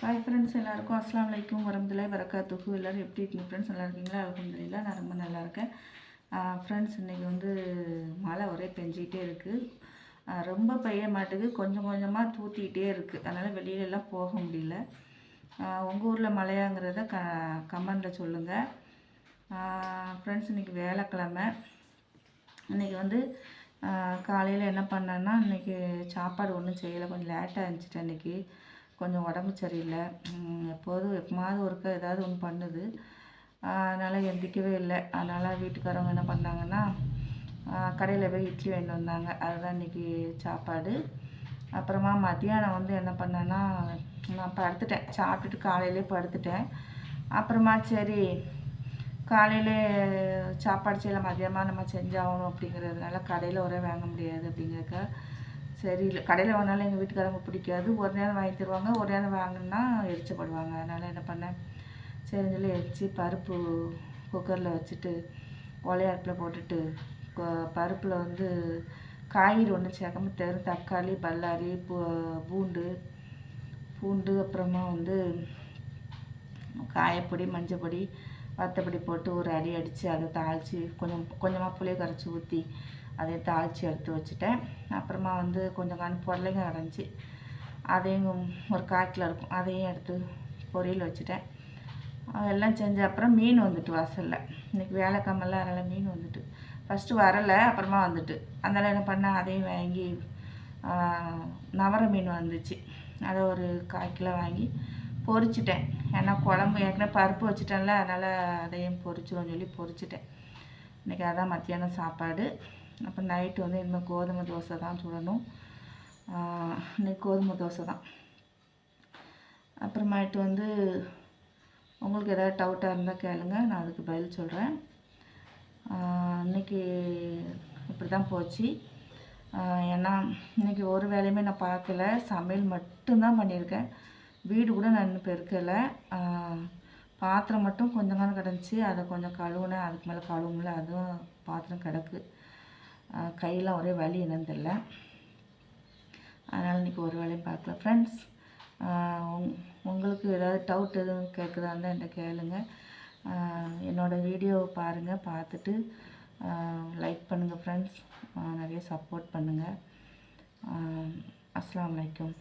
Hi friends எல்லாருக்கும் அஸ்லாம் வலைக்கும் வரமதுல வரக்காத்துக்கு எல்லோரும் எப்படி இருக்கீங்க ஃப்ரெண்ட்ஸ் நல்லா இருக்கீங்களா? அலமதுல்லா நான் ரொம்ப நல்லா இருக்கேன். ஃப்ரெண்ட்ஸ் இன்றைக்கி வந்து மழை ஒரே பெஞ்சிக்கிட்டே இருக்குது ரொம்ப பெய்ய மாட்டுக்கு கொஞ்சம் கொஞ்சமாக தூத்திக்கிட்டே இருக்குது அதனால் வெளியிலலாம் போக முடியல. உங்கள் ஊரில் மழையாங்கிறத க கமெண்டில் சொல்லுங்கள் ஃப்ரெண்ட்ஸ் இன்றைக்கி வேலைக்கிழமை இன்றைக்கி வந்து காலையில் என்ன பண்ணேன்னா இன்றைக்கி சாப்பாடு ஒன்றும் செய்யலை. கொஞ்சம் லேட்டாக இருந்துச்சுட்டு இன்றைக்கி கொஞ்சம் உடம்பு சரியில்லை. எப்போதும் எப்போமாவது ஒருக்க ஏதாவது ஒன்று பண்ணுது. அதனால் எந்திக்கவே இல்லை. அதனால் வீட்டுக்காரவங்க என்ன பண்ணாங்கன்னா கடையில் போய் இட்லி வாங்கிட்டு வந்தாங்க. அதுதான் இன்றைக்கி சாப்பாடு. அப்புறமா மத்தியானம் வந்து என்ன பண்ணேன்னா நான் படுத்துட்டேன். சாப்பிட்டுட்டு காலையிலே படுத்துட்டேன். அப்புறமா சரி காலையில் சாப்பாடு செய்யலாம் மதியமாக நம்ம செஞ்சாகணும் அப்படிங்கிறதுனால கடையில் ஒரே வாங்க முடியாது அப்படிங்கிறக்க சரி இல்லை கடையில் வாங்கினாலும் எங்கள் வீட்டுக்காரங்க பிடிக்காது. ஒரு நேரம் வாங்கி தருவாங்க ஒரு நேரம் வாங்கினா எரிச்சப்படுவாங்க. அதனால் என்ன பண்ணேன்? சரின்னு சொல்லி எரிச்சு பருப்பு குக்கரில் வச்சுட்டு ஒலையாட்டில் போட்டுட்டு பருப்பில் வந்து காய்கறி ஒன்றும் சேர்க்காம தரும் தக்காளி பல்லாரி பூ பூண்டு பூண்டு அப்புறமா வந்து காயப்பொடி மஞ்சப்பொடி வத்தப்படி போட்டு ஒரு அரி அடித்து அதை தாளித்து கொஞ்சம் கொஞ்சமாக புளியை கரைச்சி ஊற்றி அதை தாளித்து எடுத்து வச்சுட்டேன். அப்புறமா வந்து கொஞ்சம் காணி பொருளைங்க அடைஞ்சி அதையும் ஒரு காட்டில் இருக்கும். அதையும் எடுத்து பொரியல் வச்சுட்டேன். எல்லாம் செஞ்ச அப்புறம் மீன் வந்துட்டு வாசலில். இன்றைக்கி வேலைக்காமல்லாம் அதனால் மீன் வந்துட்டு. ஃபஸ்ட்டு வரலை அப்புறமா வந்துட்டு. அதனால் என்ன பண்ணேன் அதையும் வாங்கி நவர மீன் வந்துச்சு. அதை ஒரு கால் கிலோ வாங்கி பொரிச்சிட்டேன் ஏன்னா குழம்பு ஏற்கனவே பருப்பு வச்சுட்டேன்ல அதனால் அதையும் பொரிச்சிடும் சொல்லி பொரிச்சிட்டேன் இன்றைக்கி அதான் மத்தியானம் சாப்பாடு. அப்போ நைட்டு வந்து இனிமேல் கோதுமை தோசை தான் சுடணும். இன்றைக்கி கோதுமை தோசை தான். அப்புறமாயிட்டு வந்து உங்களுக்கு ஏதாவது டவுட்டாக இருந்தால் கேளுங்க நான் அதுக்கு பதில் சொல்கிறேன் இன்றைக்கி இப்படி தான் போச்சு. ஏன்னா இன்றைக்கி ஒரு வேலையுமே நான் பார்க்கல. சமையல் மட்டும்தான் பண்ணியிருக்கேன். வீடு கூட நான் இன்னும் பெருக்கலை. பாத்திரம் மட்டும் கொஞ்சம் காலம் கிடந்துச்சு. அதை கொஞ்சம் கழுவுனேன். அதுக்கு மேலே கழுவும்ல அதுவும் பாத்திரம் கிடக்கு. கையெல்லாம் ஒரே வலி என்னன்னு தெரில அதனால் இன்றைக்கி ஒரு வேலையும் பார்க்கல. ஃப்ரெண்ட்ஸ் உங்களுக்கு ஏதாவது டவுட் எதுவும் கேட்குதா இருந்தால் என்கிட்ட கேளுங்க. என்னோடய வீடியோவை பாருங்கள் பார்த்துட்டு லைக் பண்ணுங்கள் ஃப்ரெண்ட்ஸ் நிறைய சப்போர்ட் பண்ணுங்கள் அஸ்லாம் வலைக்கம்